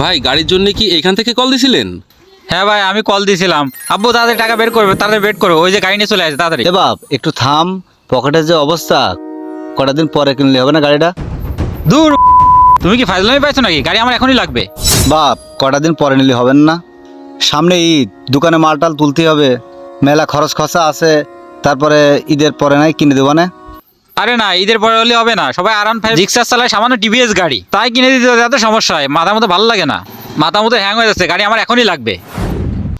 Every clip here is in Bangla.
ভাই গাড়ির জন্য কি এখান থেকে কল দিছিলেন? হ্যাঁ ভাই আমি কল দিয়েছিলাম আব্বু তাদের টাকা বের করবে তাদের বের করো ওই যে গাড়ি নিয়ে চলে আসে তাড়াতাড়ি। এ বাপ একটু থাম পকেটের যে অবস্থা কটা দিন পরে কিনলে হবে না গাড়িটা? দূর তুমি কি ফাইজলামি পাইছো নাকি? গাড়ি আমার এখনই লাগবে। বাপ কটা দিন পরে নিলে হবেন না? সামনে ঈদ দোকানে মালটাল তুলতে হবে মেলা খরচ খরচা আছে তারপরে ঈদের পরে নাই কিনে দেবো না? আরে না ঈদের পরে হলে হবে না। সবাই আরাম ফাইভ রিক্সা চালায় সামান্য টিভিএস গাড়ি। তাই কিনে দিতে এত সমস্যা হয় মাথা মতো ভালো লাগে না। মাথা মতো হ্যাং হয়ে যাচ্ছে গাড়ি আমার এখনই লাগবে।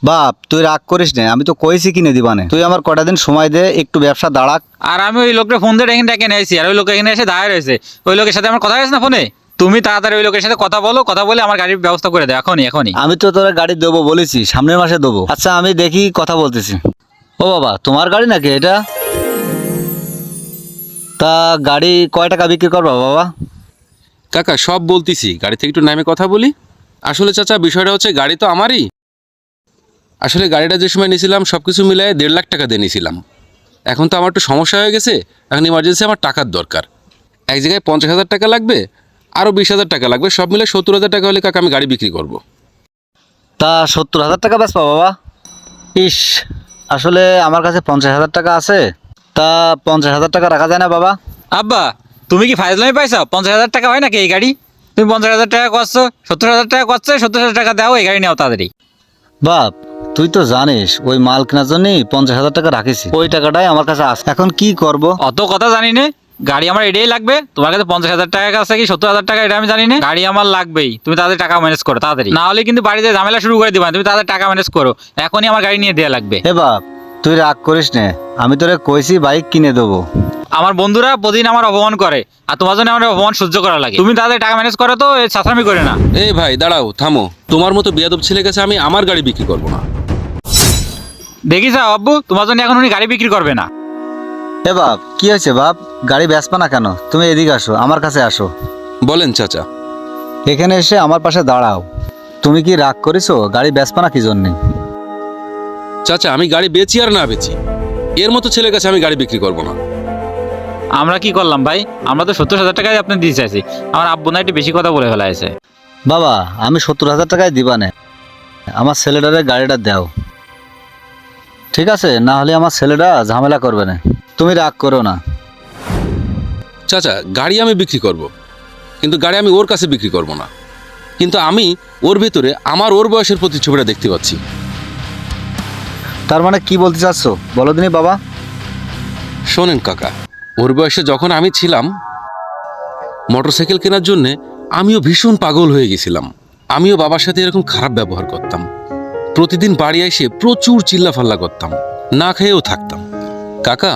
বাপ তুই রাগ করিস না আমি তো কইছি কিনে দিবা দিবানে তুই আমার কটা দিন সময় দে একটু ব্যবসা দাঁড়াক আর আমি ওই লোকটা ফোন দিয়ে এখানে ডেকে নিয়েছি আর ওই লোক এখানে এসে দাঁড়িয়ে রয়েছে। ওই লোকের সাথে আমার কথা হয়েছে না ফোনে তুমি তাড়াতাড়ি ওই লোকের সাথে কথা বলো কথা বলে আমার গাড়ির ব্যবস্থা করে দাও এখনই এখনই। আমি তো তোরা গাড়ি দেবো বলেছি সামনের মাসে দেবো। আচ্ছা আমি দেখি কথা বলতেছি। ও বাবা তোমার গাড়ি নাকি এটা? তা গাড়ি কয় টাকা বিক্রি করবা বাবা? কাকা সব বলতেছি। গাড়ি থেকে একটু নামে কথা বলি। আসলে চাচা বিষয়টা হচ্ছে গাড়ি তো আমারই। আসলে গাড়িটা যে সময় নিয়েছিলাম সব কিছু মিলাই দেড় লাখ টাকা দিয়ে নিয়েছিলাম। এখন তো আমার একটু সমস্যা হয়ে গেছে। এখন ইমার্জেন্সি আমার টাকার দরকার। এক জায়গায় পঞ্চাশ হাজার টাকা লাগবে আরও বিশ হাজার টাকা লাগবে সব মিলে সত্তর হাজার টাকা হলে কাকা আমি গাড়ি বিক্রি করব। তা সত্তর হাজার টাকা বেচবা বাবা। ইস আসলে আমার কাছে পঞ্চাশ হাজার টাকা আছে। তা পঞ্চাশ হাজার টাকা রাখা যায় না বাবা। আব্বা তুমি কি ফাইজলামি পাইছো? পঞ্চাশ হাজার টাকা হয় নাকি এই গাড়ি? তুমি পঞ্চাশ হাজার টাকা করছ সত্তর হাজার টাকা করছ সত্তর হাজার টাকা দাও এই গাড়ি নাও তাড়াতাড়ি। বাপ তুই তো জানিস ওই মাল কেনার জন্যই পঞ্চাশ হাজার টাকা রাখিছি। ওই টাকাটাই আমার কাছে আছে। এখন কি করব? অত কথা জানি না। গাড়ি আমার এটাই লাগবে। তোমার কাছে পঞ্চাশ হাজার টাকা আছে কি সত্তর হাজার টাকা এটা আমি জানি না। গাড়ি আমার লাগবেই। তুমি তাদের টাকা ম্যানেজ করো তাড়াতাড়ি। না হলে কিন্তু বাড়িতে ঝামেলা শুরু করে দিবা। তুমি তাদের টাকা ম্যানেজ করো। এখনই আমার গাড়ি নিয়ে দেওয়া লাগবে। হে বাপ তুই রাগ করিস নে আমি তোরে কইছি বাইক কিনে দেবো। আমার বন্ধুরা প্রতিদিন আমার অপমান করে আর তোমার জন্য আমার অপমান সহ্য করা লাগে। তুমি তাদের টাকা ম্যানেজ করো তো এই ছাত্রামি করে না। এই ভাই দাঁড়াও থামো। তোমার মতো বেয়াদব ছেলে কাছে আমি আমার গাড়ি বিক্রি করব না। দেখি যা আব্বু তোমার জন্য এখন উনি গাড়ি বিক্রি করবে না। এ বাপ কি হয়েছে বাপ? গাড়ি বেচবা না কেন? তুমি এদিকে আসো আমার কাছে আসো। বলেন চাচা। এখানে এসে আমার পাশে দাঁড়াও। তুমি কি রাগ করেছ? গাড়ি বেচবা না কি জন্যে? চাচা আমি গাড়ি বেচি আর না বেচি। এর মতো ছেলের কাছে আমি গাড়ি বিক্রি করব না। আমরা কি করলাম ভাই? আমরা তো সত্তর হাজার টাকায় আপনি দিতে চাইছি। আমার আব্বু না একটু বেশি কথা বলে ফেলা আছে বাবা আমি সত্তর হাজার টাকায় দিবা দিবানে আমার ছেলেটারে গাড়িটা দাও। ঠিক আছে? না হলে আমার ছেলেটা ঝামেলা করবে না। তুমি রাগ করো না। চাচা গাড়ি আমি বিক্রি করব। কিন্তু গাড়ি আমি ওর কাছে বিক্রি করব না। কিন্তু আমি ওর ভিতরে আমার ওর বয়সের প্রতিচ্ছবিটা দেখতে পাচ্ছি। তার মানে কি বলতে চাচ্ছ? বলো দিনি বাবা। শোনেন কাকা, ওর বয়সে যখন আমি ছিলাম, মোটরসাইকেল কেনার জন্যে আমিও ভীষণ পাগল হয়ে গেছিলাম। আমিও বাবার সাথে এরকম খারাপ ব্যবহার করতাম। প্রতিদিন বাড়ি এসে প্রচুর চিল্লাফাল্লা করতাম, না খেয়েও থাকতাম। কাকা,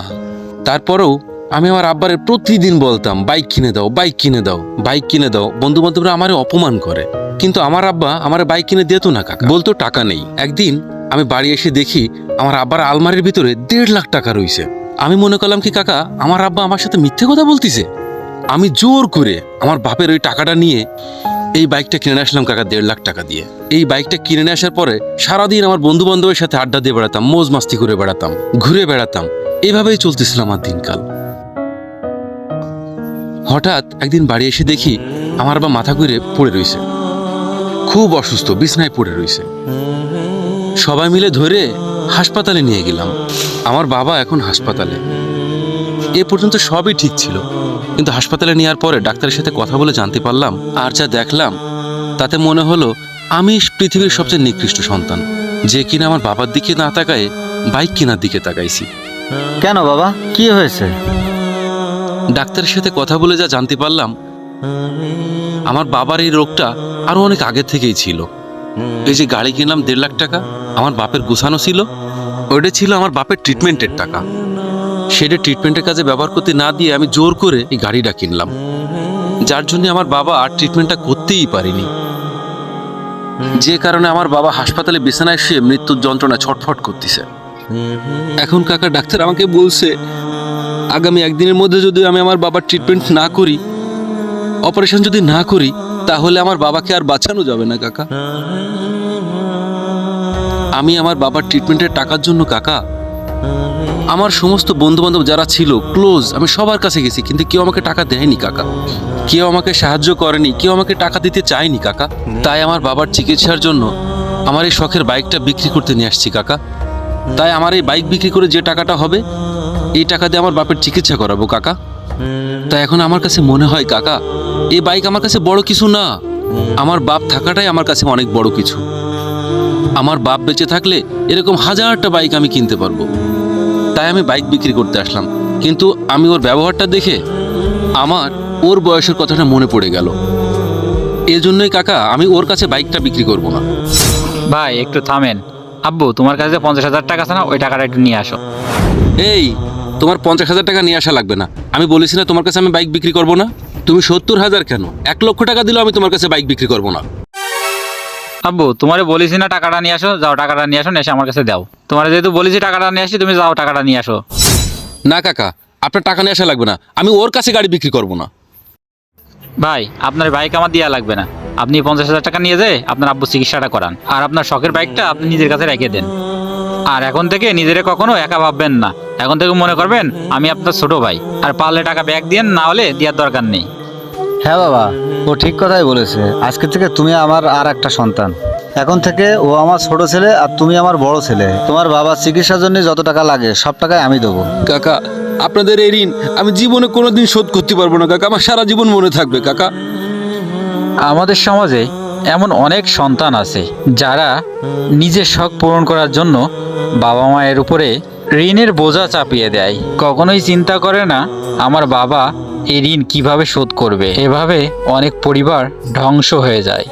তারপরেও আমি আমার আব্বারে প্রতিদিন বলতাম, বাইক কিনে দাও, বাইক কিনে দাও, বাইক কিনে দাও। বন্ধু বান্ধবরা আমারে অপমান করে। কিন্তু আমার আব্বা আমার বাইক কিনে দিত না কাকা। বলতো টাকা নেই। একদিন আমি বাড়ি এসে দেখি আমার আব্বার আলমারির ভিতরে দেড় লাখ টাকা রয়েছে। আমি মনে করলাম কি, কাকা, আমার আব্বা আমার সাথে মিথ্যে কথা বলতিছে। আমি জোর করে আমার বাপের ওই টাকাটা নিয়ে এই বাইকটা কিনে আসলাম কাকা দেড় লাখ টাকা দিয়ে। এই বাইকটা কিনে আসার পরে সারাদিন আমার বন্ধু বান্ধবের সাথে আড্ডা দিয়ে বেড়াতাম, মোজ মাস্তি করে বেড়াতাম, ঘুরে বেড়াতাম। এভাবেই চলতেছিল আমার দিনকাল। হঠাৎ একদিন বাড়ি এসে দেখি আমার বাবা মাথা ঘুরে পড়ে রয়েছে। খুব অসুস্থ, বিছনায় পড়ে রইছে সবাই মিলে ধরে হাসপাতালে নিয়ে গেলাম। আমার বাবা এখন হাসপাতালে। এ পর্যন্ত সবই ঠিক ছিল। কিন্তু হাসপাতালে নেওয়ার পরে ডাক্তারের সাথে কথা বলে জানতে পারলাম আর যা দেখলাম তাতে মনে হলো আমি পৃথিবীর সবচেয়ে নিকৃষ্ট সন্তান যে কিনা আমার বাবার দিকে না তাকায় বাইক কেনার দিকে তাকাইছি। কেন বাবা? কি হয়েছে? ডাক্তারের সাথে কথা বলে যা জানতে পারলাম আমার বাবার এই রোগটা আরও অনেক আগে থেকেই ছিল। এই যে গাড়ি কিনলাম দেড় লাখ টাকা, আমার বাপের গুছানো ছিল, ওইটা ছিল আমার বাপের ট্রিটমেন্টের টাকা। সেটা ট্রিটমেন্টের কাজে ব্যবহার করতে না দিয়ে আমি জোর করে এই গাড়িটা কিনলাম। যার জন্য আমার বাবা আর ট্রিটমেন্টটা করতেই পারেনি। যে কারণে আমার বাবা হাসপাতালে বিছানায় শুয়ে মৃত্যুর যন্ত্রণা ছটফট করতেছে। এখন কাকা ডাক্তার আমাকে বলছে, আগামী একদিনের মধ্যে যদি আমি আমার বাবার ট্রিটমেন্ট না করি অপারেশন যদি না করি, তাহলে আমার বাবাকে আর বাঁচানো যাবে না, কাকা। আমি আমার বাবার ট্রিটমেন্টের টাকার জন্য, কাকা। আমার সমস্ত বন্ধু বান্ধব যারা ছিল ক্লোজ আমি সবার কাছে গেছি, কিন্তু কেউ আমাকে টাকা দেয়নি, কাকা। কেউ আমাকে সাহায্য করেনি, কেউ আমাকে টাকা দিতে চায়নি, কাকা। তাই আমার বাবার চিকিৎসার জন্য আমার এই শখের বাইকটা বিক্রি করতে নিয়ে আসছি, কাকা। তাই আমার এই বাইক বিক্রি করে যে টাকাটা হবে, এই টাকা দিয়ে আমার বাপের চিকিৎসা করাবো, কাকা। তাই এখন আমার কাছে মনে হয়, কাকা এই বাইক আমার কাছে বড় কিছু না। আমার বাপ থাকাটাই আমার কাছে অনেক বড় কিছু। আমার বাপ বেঁচে থাকলে এরকম হাজারটা বাইক আমি কিনতে পারব। তাই আমি বাইক বিক্রি করতে আসলাম। কিন্তু আমি ওর ব্যবহারটা দেখে আমার ওর বয়সের কথাটা মনে পড়ে গেল। এই জন্যই কাকা আমি ওর কাছে বাইকটা বিক্রি করব না। ভাই একটু থামেন। আব্বু তোমার কাছে পঞ্চাশ হাজার টাকা আছে না ওই টাকাটা একটু নিয়ে আসো। এই তোমার পঞ্চাশ হাজার টাকা নিয়ে আসা লাগবে না। আমি বলেছি না তোমার কাছে আমি বাইক বিক্রি করব না? তুমি সত্তর হাজার কেন? এক লক্ষ টাকা দিলেও আমি তোমার কাছে বাইক বিক্রি করব না। আব্বু তোমারে বলেছি না টাকাটা নিয়ে আসো যাও টাকাটা নিয়ে আসো এসে আমার কাছে দাও। তোমার যেহেতু বলেছি টাকাটা নিয়ে আসি তুমি যাও টাকাটা নিয়ে আসো। না কাকা আপনার টাকা নিয়ে আসা লাগবে না। আমি ওর কাছে গাড়ি বিক্রি করব না। ভাই আপনার বাইক আমার দেওয়া লাগবে না। আপনি পঞ্চাশ হাজার টাকা নিয়ে যেয়ে আপনার আব্বু চিকিৎসাটা করান। আর আপনার শখের বাইকটা আপনি নিজের কাছে রেখে দেন। আর এখন থেকে নিজেরে কখনো একা ভাববেন না। এখন থেকে মনে করবেন আমি আপনার ছোট ভাই। আর পারলে টাকা ব্যাগ দিয়েন না হলে দেওয়ার দরকার নেই। হ্যাঁ বাবা ও ঠিক কথাই বলেছে। আজকে থেকে তুমি আমার আর একটা সন্তান। এখন থেকে ও আমার ছোট ছেলে আর তুমি আমার বড় ছেলে। তোমার বাবার চিকিৎসার জন্য যত টাকা লাগে সব টাকাই আমি দেবো। কাকা আপনাদের এই ঋণ আমি জীবনে কোনোদিন শোধ করতে পারব না কাকা। আমার সারা জীবন মনে থাকবে কাকা। আমাদের সমাজে এমন অনেক সন্তান আছে যারা নিজের শখ পূরণ করার জন্য বাবা মায়ের উপরে ঋণের বোঝা চাপিয়ে দেয়। কখনোই চিন্তা করে না আমার বাবা এই ঋণ কীভাবে শোধ করবে। এভাবে অনেক পরিবার ধ্বংস হয়ে যায়।